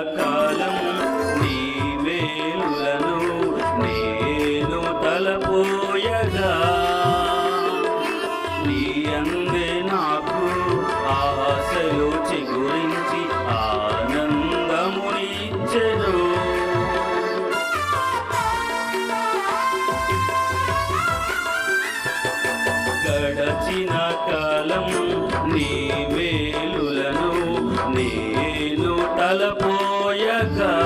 కాలం నీ వేలను నేను తలపోయగా. నీ అందే నాకు ఆశలు చిగురించి ఆనందమునిచ్చెను. గడచిన వేలులను నేను తలపు America.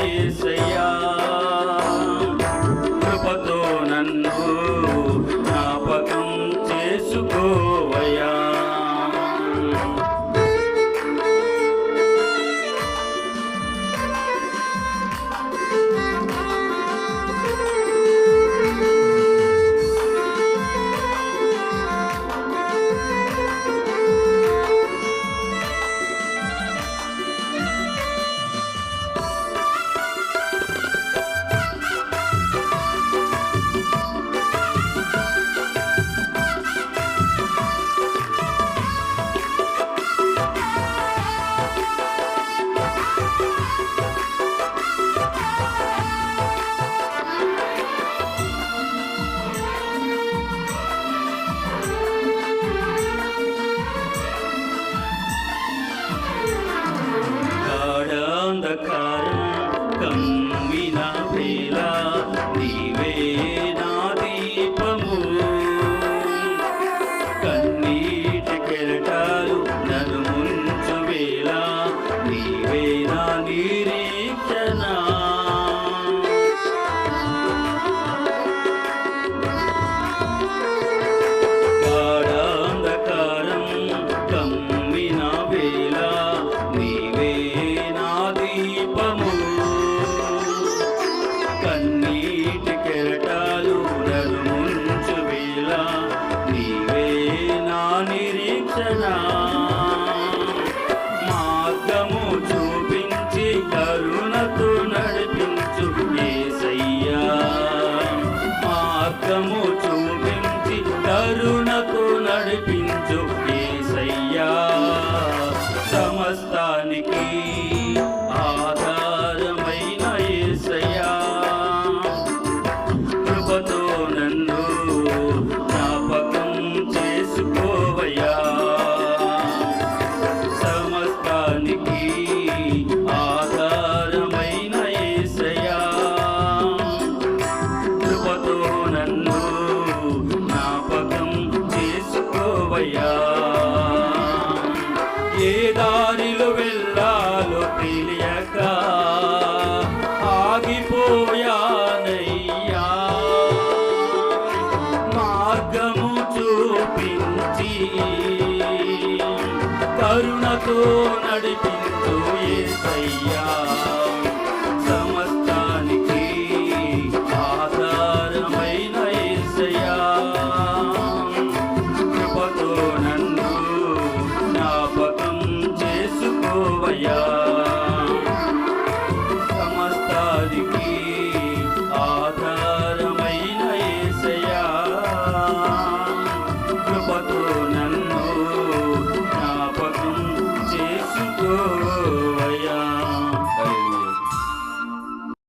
ఏసయ్యా मस्तान की Thank you.